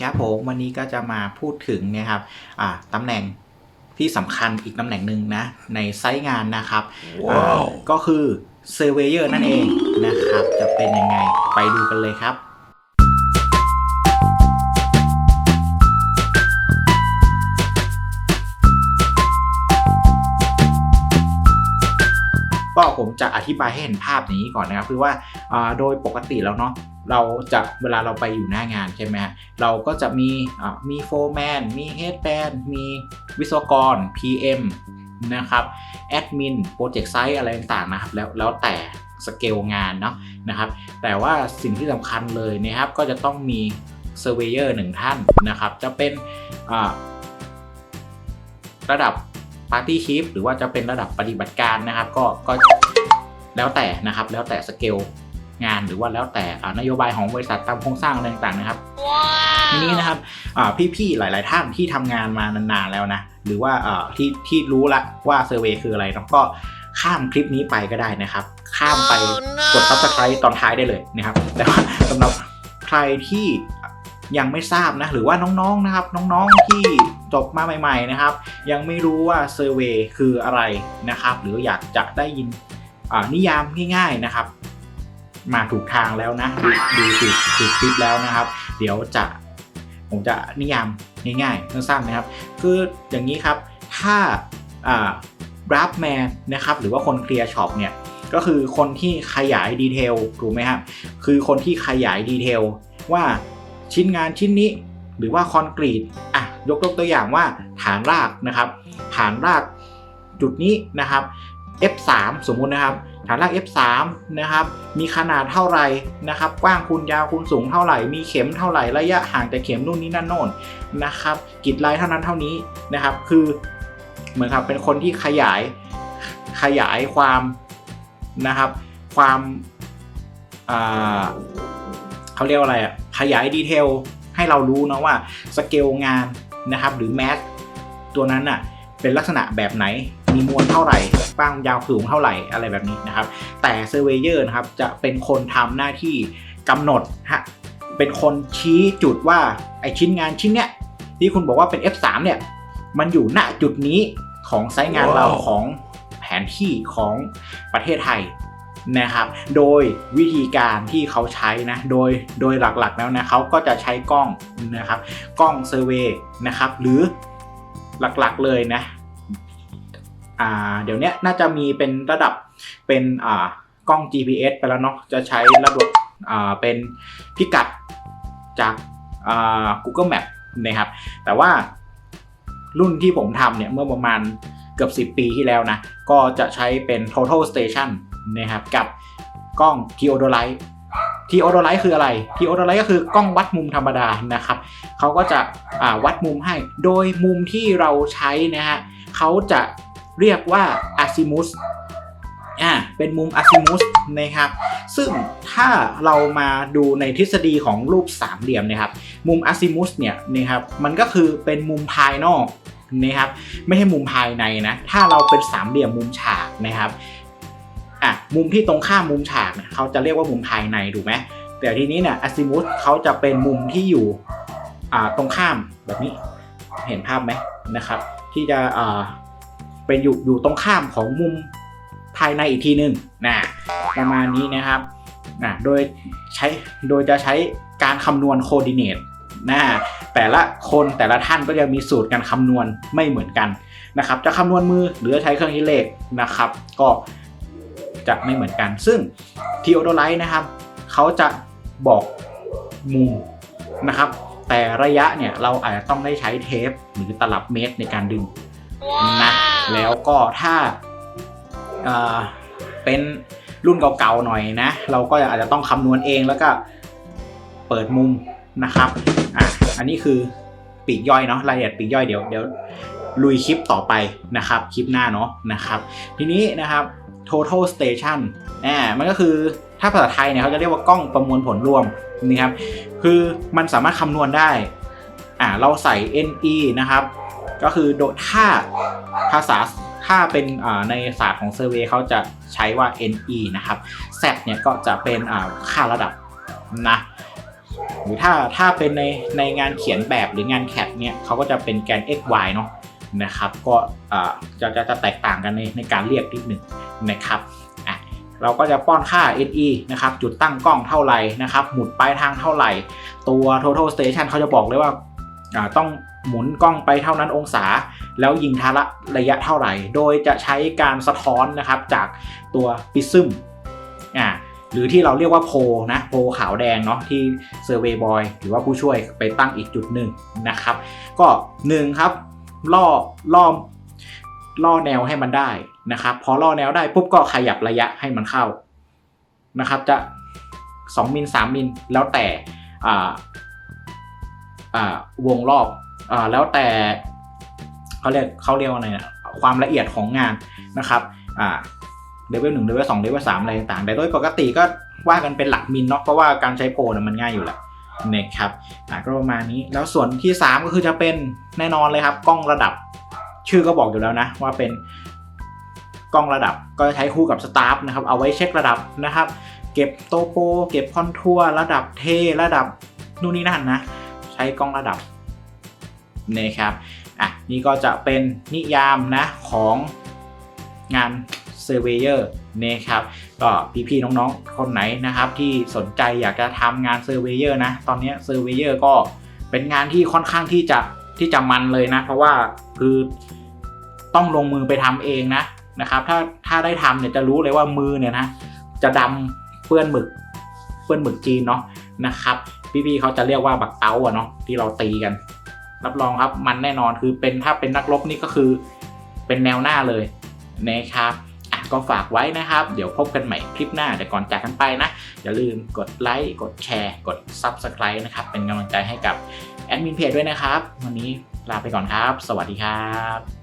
ครับผมวันนี้ก็จะมาพูดถึงเนะครับอ่าตำแหน่งที่สำคัญอีกตำแหน่งหนึ่งนะ ในไซต์งานนะครับว้าวอ่ก็คือเซอร์เวเยอร์นั่นเองนะครับ จะเป็นยังไงไปดูกันเลยครับก็ผมจะอธิบายให้เห็นภาพอย่างนี้ก่อนนะครับคือว่าอ่าโดยปกติแล้วเนาะ เราจะเวลาเราไปอยู่หน้างานใช่ไหมฮะเราก็จะมีอ่ามีโฟร์แมนมีเฮดแบนมีวิศวกร PM นะครับแอดมินโปรเจกต์ไซต์อะไรต่างๆนะครับแล้วแล้วแต่สเกลงานเนาะนะครับ แต่ว่าสิ่งที่สำคัญเลยนะครับ ก็จะต้องมีเซอร์เวเยอร์หนึ่งท่านนะครับ จะเป็นระดับ Party Chief หรือว่าจะเป็นระดับปฏิบัติการนะครับ ก็ก็แล้วแต่นะครับ แล้วแต่สเกล งานหรือว่าแล้วแต่อ่านโยบายของบริษัทตามโครงสร้างอะไรต่างๆนะครับทีนี้นะครับอ่าพี่ๆหลาย ๆ ท่านที่ทำงานมานานๆแล้วนะหรือว่าอ่าที่ที่รู้ละว่าเซอร์เวยคืออะไรเนาะก็ข้ามคลิปนี้ไปก็ได้นะครับ ข้ามไปกด subscribe ตอนท้ายได้เลยนะครับ แต่ว่าสำหรับใครที่ยังไม่ทราบนะ หรือว่าน้องๆนะครับ น้องๆที่จบมาใหม่ ๆ นะครับ ยังไม่รู้ว่าเซอร์เวยคืออะไรนะครับ หรืออยากจะได้ยินอ่านิยามง่าย ๆ นะครับ มาถูกทางแล้วนะดูดูถูกถูกคลิปแล้วนะครับ เดี๋ยวจะผมจะนิยามง่ายๆสั้นๆนะครับ คืออย่างนี้ครับ ถ้าอ่ารับแมนนะครับ หรือว่าคนเคลียร์ช็อปเนี่ย ก็คือคนที่ขยายดีเทลถูกไหมครับ คือคนที่ขยายดีเทลว่าชิ้นงานชิ้นนี้หรือว่าคอนกรีตอะยกยกตัวอย่างว่าฐานรากนะครับ ฐานรากจุดนี้นะครับ F3 สมมุตินะครับ ฐานราก F3 นะครับ มีขนาดเท่าไหร่นะครับ กว้างคูณยาวคูณสูงเท่าไหร่ มีเข็มเท่าไหร่ ระยะห่างจากเข็มนู่นนี่นั่นโน่นนะครับกิจลายเท่านั้นเท่านี้นะครับ คือเหมือนครับเป็นคนที่ขยายขยายความนะครับ ความเขาเรียกว่าอะไรอะขยายดีเทลให้เรารู้นะว่าสเกลงานนะครับ หรือแมสตัวนั้นอะเป็นลักษณะแบบไหน มีมวลเท่าไหร่กว้างยาวสูงเท่าไหร่อะไรแบบนี้นะครับ แต่เซอร์เวเยอร์นะครับจะเป็นคนทำหน้าที่กำหนดฮะเป็นคนชี้จุดว่าไอชิ้นงานชิ้นเนี้ยที่คุณบอกว่าเป็น F3 เนี่ยมันอยู่ณจุดนี้ของไซต์งานเราว้าวของแผนที่ของประเทศไทยนะครับ โดยวิธีการที่เขาใช้นะ โดยโดยหลักๆแล้วนะเขาก็จะใช้กล้องนะครับ กล้องเซอร์เวย์นะครับ หรือหลักๆเลยนะ อ่าเดี๋ยวนี้น่าจะมีเป็นระดับเป็นอ่ากล้อง GPS ไปแล้วเนาะจะใช้ระบบอ่าเป็นพิกัดจากอ่า Google Map นะครับ แต่ว่ารุ่นที่ผมทำเนี่ยเมื่อประมาณเกือบ 10 ปีที่แล้วนะ ก็จะใช้เป็น total station นะครับกับกล้อง theodolite theodolite คืออะไร theodolite ก็คือกล้องวัดมุมธรรมดานะครับเขาก็จะวัดมุมให้ โดยมุมที่เราใช้นะฮะเขาจะ เรียกว่า azimuth อ่าเป็นมุม azimuth นะครับ ซึ่งถ้าเรามาดูในทฤษฎีของรูปสามเหลี่ยมนะครับ มุม azimuth เนี่ยนะครับมันก็คือเป็นมุมภายนอกนะครับ ไม่ใช่มุมภายในนะ ถ้าเราเป็นสามเหลี่ยมมุมฉากนะครับอะมุมที่ตรงข้ามมุมฉากเนี่ยเขาจะเรียกว่ามุมภายในถูกไหมแต่ทีนี้เนี่ย azimuth เขาจะเป็นมุมที่อยู่อ่าตรงข้ามแบบนี้เห็นภาพไหมนะครับ ที่จะอ่า เป็นอยู่อยู่ตรงข้ามของมุมภายในอีกทีหนึ่งนะประมาณนี้นะครับนะโดยใช้โดยจะใช้การคำนวณโคดิเนตนะแต่ละคนแต่ละท่านก็จะมีสูตรการคำนวณไม่เหมือนกันนะครับ จะคำนวณมือหรือใช้เครื่องคิดเลขนะครับ ก็จะไม่เหมือนกัน ซึ่งทีโอโดไลท์นะครับเขาจะบอกมุมนะครับ แต่ระยะเนี่ยเราอาจจะต้องได้ใช้เทปหรือตลับเมตรในการดึงนะ แล้วก็ถ้าเป็นรุ่นเก่าๆหน่อยนะ เราก็อาจจะต้องคำนวณเองแล้วก็เปิดมุมนะครับอะอันนี้คือปีกย่อยเนาะรายละเอียดปีกย่อยเดี๋ยวเดี๋ยวลุยคลิปต่อไปนะครับคลิปหน้าเนาะนะครับ ทีนี้นะครับ total station อ่ามันก็คือถ้าภาษาไทยเนี่ยเขาจะเรียกว่ากล้องประมวลผลรวมนะครับ คือมันสามารถคำนวณได้อ่าเราใส่ NE นะครับ ก็คือโดถ้าภาษาถ้าเป็นในศาสตร์ของเซอร์เวยเขาจะใช้ว่า NE นะครับ Z เนี่ยก็จะเป็นค่าระดับนะหรือถ้าถ้าเป็นในในงานเขียนแบบหรืองานแคดเนี่ยเขาก็จะเป็นแกน x y เนาะนะครับก็จะจะจะแตกต่างกันในในการเรียกนิดหนึ่งนะครับเราก็จะป้อนค่า NE นะครับจุดตั้งกล้องเท่าไหร่นะครับหมุดปลายทางเท่าไหร่ ตัว total station เขาจะบอกเลยว่าต้อง หมุนกล้องไปเท่านั้นองศา แล้วยิงทาระระยะเท่าไหร่ โดยจะใช้การสะท้อนนะครับจากตัวปิซึมอ่าหรือที่เราเรียกว่าโพนะโพขาวแดงเนาะที่เซอร์เวย์บอยหรือว่าผู้ช่วยไปตั้งอีกจุดหนึ่งนะครับ ก็หนึ่งครับล่อล่อล่อแนวให้มันได้นะครับ พอล่อแนวได้ปุ๊บก็ขยับระยะให้มันเข้านะครับจะ 2มิล3มิลแล้วแต่อ่าอ่าวงรอบ อ่าแล้วแต่เขาเรียกเขาเรียกว่าอะไรนะความละเอียดของงานนะครับอ่าเลเวลหนึ่งเลเวลสองเลเวลสามอะไรต่างๆแต่โดยปกติก็ว่ากันเป็นหลักมิลเนาะเพราะว่าการใช้โพลนมันง่ายอยู่แล้วนะครับอ่าก็ประมาณนี้แล้วส่วนที่ 3 ก็คือจะเป็นแน่นอนเลยครับ กล้องระดับชื่อก็บอกอยู่แล้วนะ ว่าเป็นกล้องระดับก็ใช้คู่กับสตาฟนะครับ เอาไว้เช็คระดับนะครับ เก็บโตโป เก็บคอนทัวร์ระดับเทระดับนู่นนี่นั่นนะ ใช้กล้องระดับ นะครับอะนี่ก็จะเป็นนิยามนะของงานเซอร์เวเยอร์นะครับก็พี่ๆน้องๆ คนไหนนะครับ ที่สนใจอยากจะทำงานเซอร์เวเยอร์นะ ตอนนี้เซอร์เวเยอร์ก็เป็นงานที่ค่อนข้างที่จะที่จะมันเลยนะ เพราะว่าคือต้องลงมือไปทำเองนะนะครับถ้าถ้าได้ทำเนี่ยจะรู้เลยว่ามือเนี่ยนะจะดำเปื้อนหมึกเปื้อนหมึกจีนเนาะนะครับ พี่ๆเขาจะเรียกว่าบักเต้าอะเนาะที่เราตีกัน รับรองครับมันแน่นอนคือเป็นถ้าเป็นนักรบนี่ก็คือเป็นแนวหน้าเลยนะครับอะก็ฝากไว้นะครับ เดี๋ยวพบกันใหม่คลิปหน้าแต่ก่อนจากกันไปนะ อย่าลืมกดไลค์กดแชร์ กด Subscribe นะครับ เป็นกำลังใจให้กับแอดมินเพจด้วยนะครับ วันนี้ลาไปก่อนครับ สวัสดีครับ